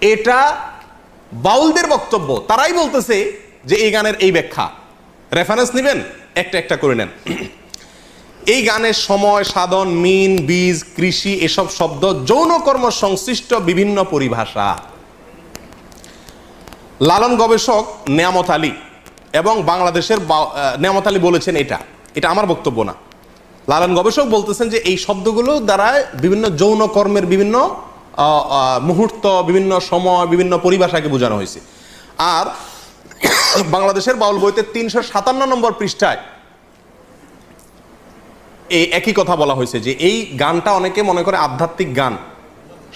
এটা বাউলদের বক্তব্য। তারাই বলতেছে যে এই গানের এই ব্যাখ্যা। রেফারেন্স নেবেন একটা একটা করে নেন। এই গানের সময় সাধন মিন বীজ কৃষি এসব শব্দ যৌনকর্ম সংশ্লিষ্ট বিভিন্ন পরিভাষা। লালন গবেষক নেয়ামত আলী এবং বাংলাদেশের আহ, আলী বলেছেন এটা। এটা আমার বক্তব্য না। লালন গবেষক বলতেছেন যে এই শব্দগুলো দ্বারা বিভিন্ন যৌন কর্মের বিভিন্ন মুহূর্ত, বিভিন্ন সময়, বিভিন্ন পরিভাষাকে বোঝানো হয়েছে। আর বাংলাদেশের বাউল বইতে তিনশো সাতান্ন নম্বর পৃষ্ঠায় এই একই কথা বলা হয়েছে যে এই গানটা অনেকে মনে করে আধ্যাত্মিক গান।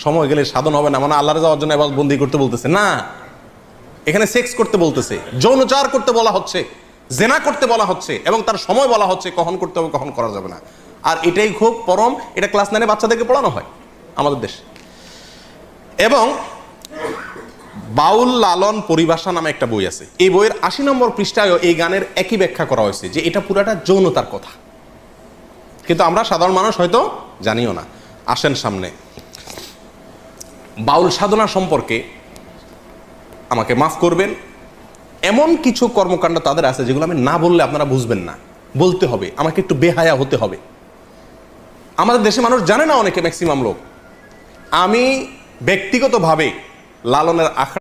সময় গেলে সাধন হবে না মানে আল্লাহর যাওয়ার জন্য এবার বন্দি করতে বলতেছে। না, এখানে সেক্স করতে বলতেছে, যৌনচার করতে বলা হচ্ছে, জেনা করতে বলা হচ্ছে, এবং তার সময় বলা হচ্ছে, কখন করতে হবে, কখন করা যাবে না। আর এটাই খুব পরম, এটা ক্লাস নাইনে বাচ্চাদেরকে পড়ানো হয়, আমাদের দেশে। এবং বাউল লালন পরিভাষা নামে একটা বই আছে। এই বইয়ের আশি নম্বর পৃষ্ঠায়ও এই গানের একই ব্যাখ্যা করা হয়েছে যে এটা পুরাটা যৌনতার কথা। কিন্তু আমরা সাধারণ মানুষ হয়তো জানিও না। আসেন সামনে। বাউল সাধনা সম্পর্কে আমাকে মাফ করবেন। এমন কিছু কর্মকাণ্ড তাদের আছে যেগুলো আমি না বললে আপনারা বুঝবেন না। বলতে হবে, আমাকে একটু বেহায়া হতে হবে। আমাদের দেশে মানুষ জানে না অনেকে ম্যাক্সিমাম লোক। আমি ব্যক্তিগতভাবে লালনের আখড়া